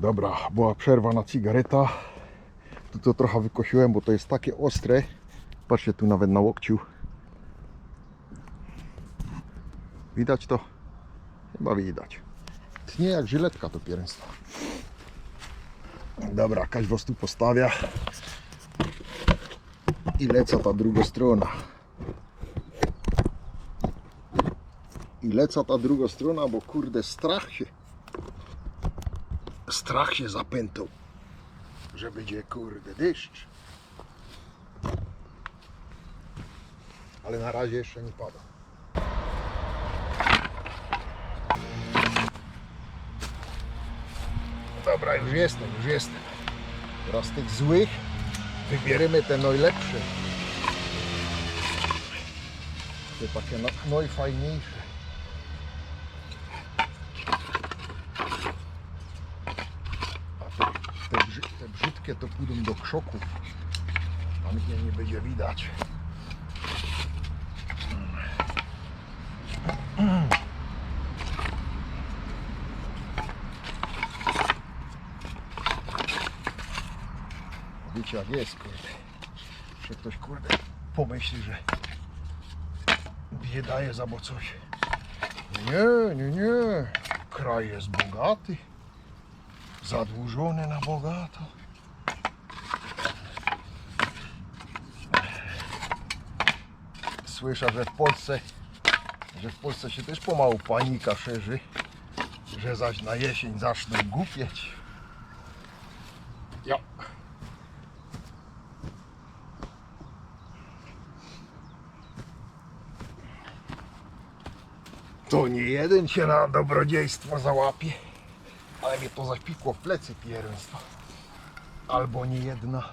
Dobra, była przerwa na cigareta. Tu to trochę wykosiłem, bo to jest takie ostre. Patrzcie tu nawet na łokciu. Widać to? Chyba widać. Tnie jak żyletka to pierństwo. Dobra, Kaźwos tu postawia. I leca ta druga strona. I leca ta druga strona, bo kurde strach się strach się zapętał, że będzie kurde deszcz. Ale na razie jeszcze nie pada. Dobra, już jestem, już jestem. Teraz tych złych wybierzemy te najlepsze. Te takie no- najfajniejsze. te, brzy, te brzydkie to pójdą do krzoków. Tam ich nie będzie widać. Wiecie jak jest, kurde. Że ktoś, kurde, pomyśli, że biedaje za bo coś. Nie, nie, nie. Kraj jest bogaty zadłużony na bogato. Słyszę, że w Polsce, że w Polsce się też pomału panika szerzy, że zaś na jesień zaczną głupieć. Ja. To nie jeden się na dobrodziejstwo załapie. Ale mnie to zapikło w plecy pierństwo. Albo nie jedna.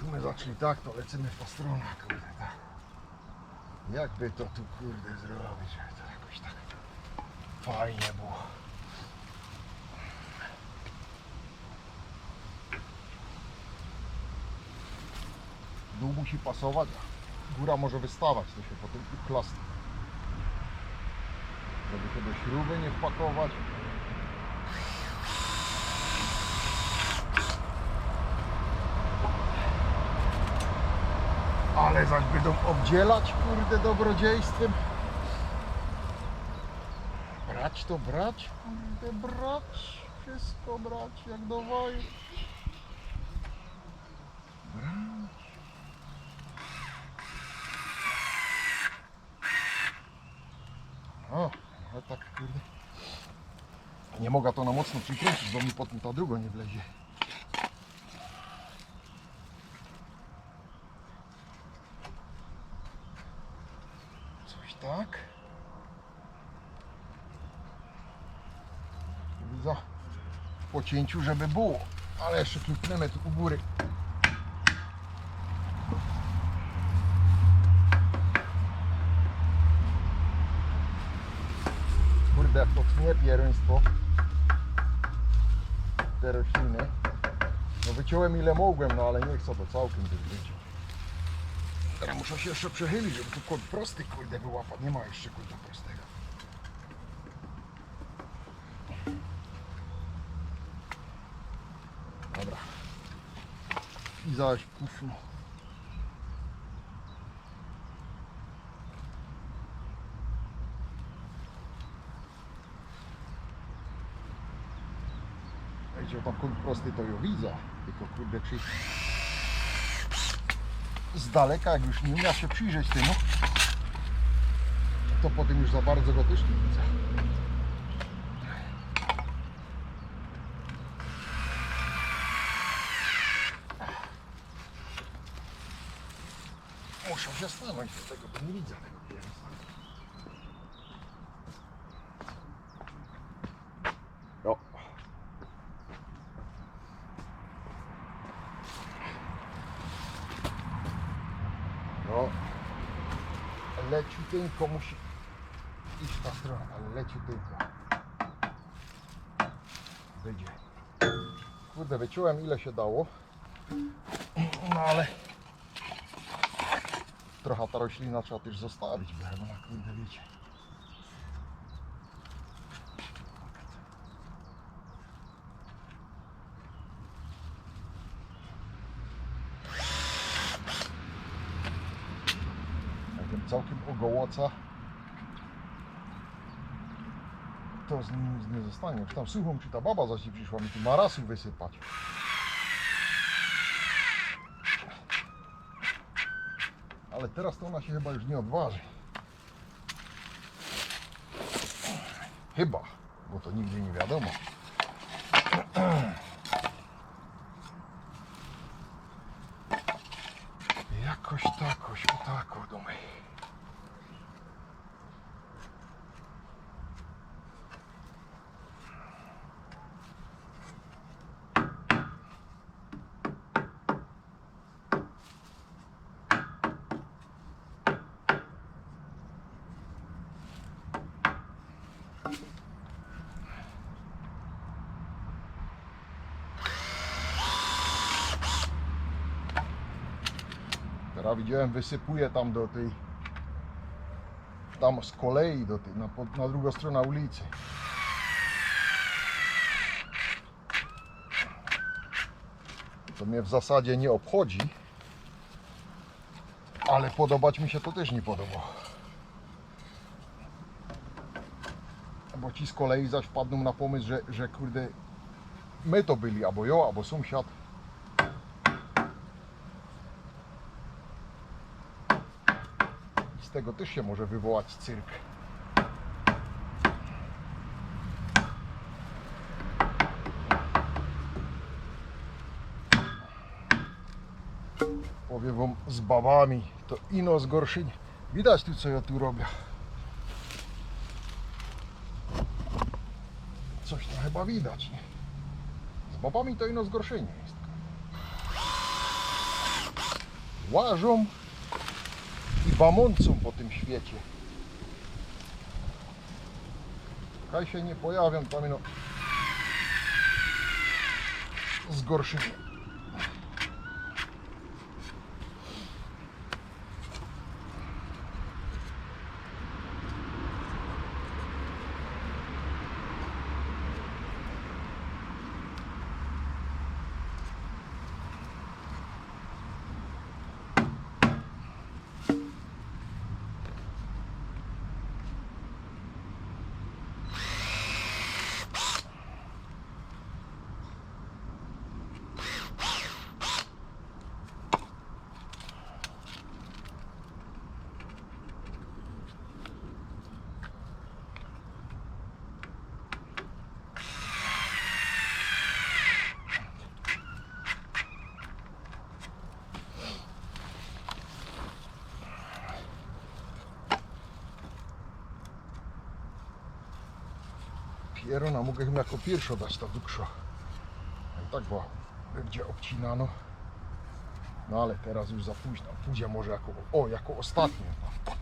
Tu my zaczęli tak, to lecimy po stronach, kurde, tak. Jakby to tu, kurde, zrobić, to jakoś tak fajnie było. Dół musi pasować, góra może wystawać, to się potem klasta. Żeby się do śruby nie wpakować. Ale zaś będą obdzielać, kurde, dobrodziejstwem. Brać to brać, kurde, brać. Wszystko brać, jak do woju. O, ale tak, kurde. Nie mogę to na mocno przykręcić, bo mi potem ta druga nie wlezie. Coś tak. Widzę po cięciu, żeby było. Ale jeszcze klikniemy tu u góry. Kurde, to tnie pierństwo. Te rośliny. No wyciąłem ile mogłem, no ale nie chcę to całkiem wyciąć. Teraz muszę się jeszcze przechylić, żeby tu kod prosty kurde wyłapać. Nie ma jeszcze kurde prostego. Dobra. I zaś kufru. Wiecie, tam kod prosty to ją widzę. Tylko kurde czy z daleka, jak już nie umia się przyjrzeć temu, to potem już za bardzo go też nie widzę. Muszę się tego, bo nie widzę tego piersa. O. No, leciuteńko musi iść ta strona, ale leciuteńko. Wyjdzie. Kurde, wyciąłem ile się dało. No ale trochę ta roślina trzeba też zostawić, bo ona kurde wiecie. Jakbym całkiem ogołoca to z nim nic nie zostanie. Już tam suchą czy ta baba zaś przyszła mi tu marasów wysypać. Ale teraz to ona się chyba już nie odważy. Chyba, bo to nigdy nie wiadomo. Jakoś takoś, o tako dumaj. Teraz widziałem, wysypuje tam do tej, tam z kolei do tej, na, na drugą stronę ulicy. To mnie w zasadzie nie obchodzi, ale podobać mi się to też nie podoba. Bo ci z kolei zaś wpadną na pomysł, że, że kurde, my to byli, albo ja, albo sąsiad. Z tego też się może wywołać cyrk. Powiem wam z babami, to ino zgorszeń. Widać tu co ja tu robię. Coś to chyba widać, nie? Z babami to ino zgorszenie jest. Łażą bamącą po tym świecie. Kaj się nie pojawią, tam no zgorszenie. Pierona mogę chyba jako pierwsza dać ta duksza. I tak bo będzie obcinano. No ale teraz już za późno. Pójdzie może jako, o, jako ostatnie. Dobra.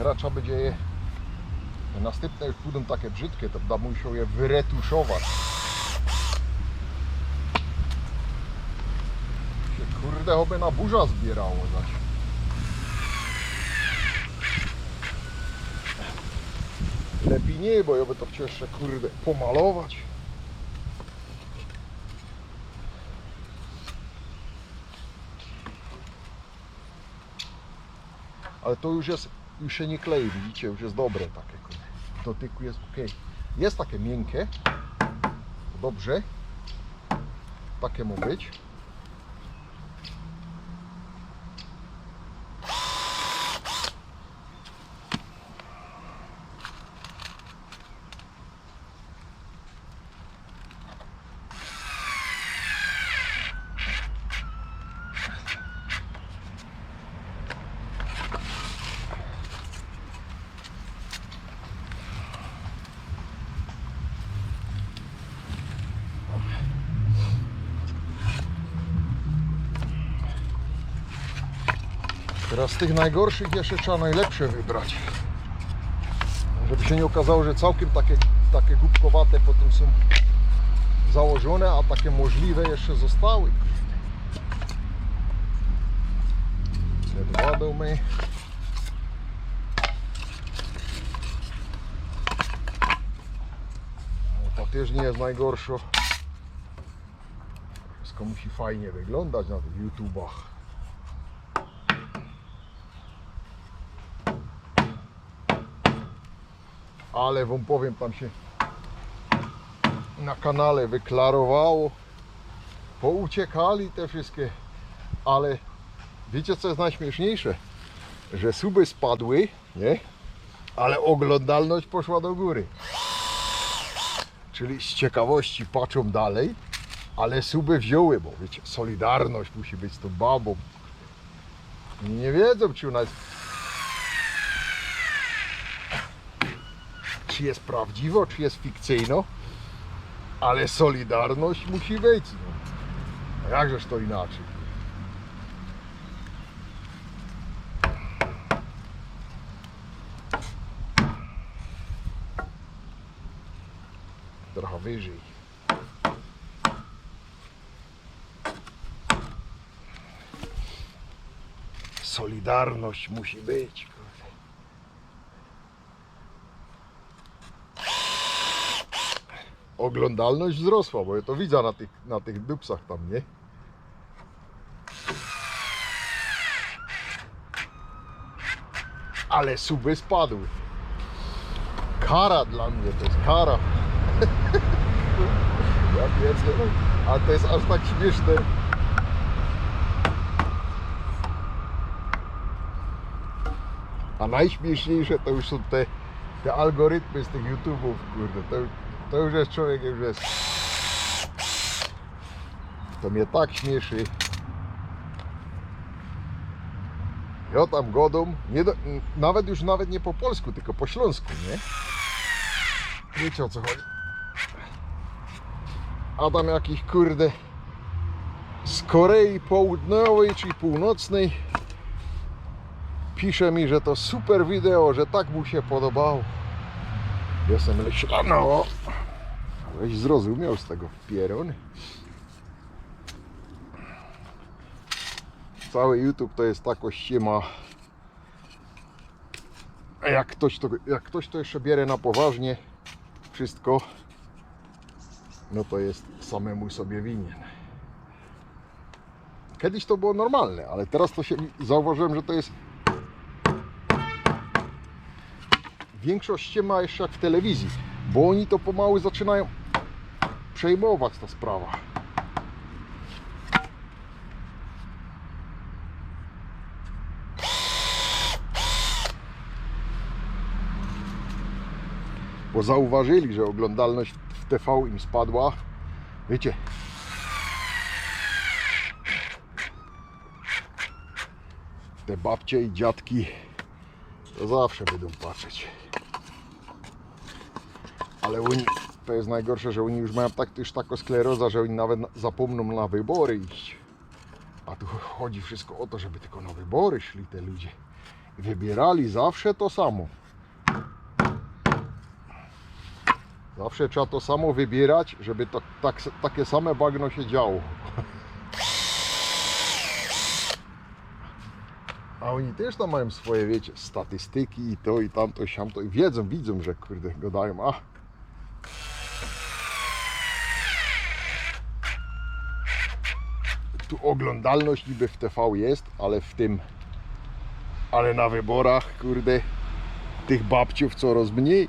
Trzeba będzie następne już będą takie brzydkie, to będę musiał je wyretuszować. Się kurde oby na burza zbierało zaś. Lepiej nie, bo ja by to chciał jeszcze kurde pomalować. Ale to już jest, już się nie klei, widzicie, już jest dobre takie. W dotyku jest ok. Jest takie miękkie. Dobrze. Takie ma być. Teraz z tych najgorszych jeszcze trzeba najlepsze wybrać. Żeby się nie okazało, że całkiem takie, takie głupkowate potem są założone, a takie możliwe jeszcze zostały. Te dwa domy. No, też nie jest najgorsze. Wszystko musi fajnie wyglądać na tych YouTubach. Ale wam powiem, tam się na kanale wyklarowało. Pouciekali te wszystkie, ale wiecie co jest najśmieszniejsze? Że suby spadły, nie? Ale oglądalność poszła do góry. Czyli z ciekawości patrzą dalej, ale suby wzięły, bo wiecie, solidarność musi być z tą babą. Nie wiedzą, czy ona jest czy jest prawdziwo, czy jest fikcyjno, ale solidarność musi być. No. Jakżeż to inaczej? Trochę wyżej. Solidarność musi być. kurde. Oglądalność wzrosła, bo ja to widzę na tych, na tych dupsach tam, nie? Ale suby spadły. Kara dla mnie, to jest kara. ja pierdzę, a to jest aż tak śmieszne. A najśmieszniejsze to już są te, te algorytmy z tych YouTube'ów, kurde. To, to już jest człowiek, już jest. To mnie tak śmieszy. Ja tam godą, do, nawet już nawet nie po polsku, tylko po śląsku, nie? Wiecie o co chodzi. A tam jakiś kurde z Korei Południowej czy Północnej pisze mi, że to super wideo, że tak mu się podobało. Jestem myślano. Weź zrozumiał z tego pieron. Cały YouTube to jest tako ściema. A jak ktoś, to, jak ktoś to jeszcze bierze na poważnie wszystko, no to jest samemu sobie winien. Kiedyś to było normalne, ale teraz to się zauważyłem, że to jest większość ma jeszcze jak w telewizji, bo oni to pomału zaczynają przejmować ta sprawa. Bo zauważyli, że oglądalność w TV im spadła. Wiecie, te babcie i dziadki to zawsze będą patrzeć. Ale oni, to jest najgorsze, że oni już mają tak, już taką skleroza, że oni nawet na- zapomną na wybory iść. A tu chodzi wszystko o to, żeby tylko na wybory szli te ludzie. Wybierali zawsze to samo. Zawsze trzeba to samo wybierać, żeby to, tak, takie same bagno się działo. A oni też tam mają swoje, wiecie, statystyki i to i tamto i siamto i wiedzą, widzą, że kurde gadają, a tu oglądalność niby w TV jest, ale w tym, ale na wyborach, kurde, tych babciów coraz mniej.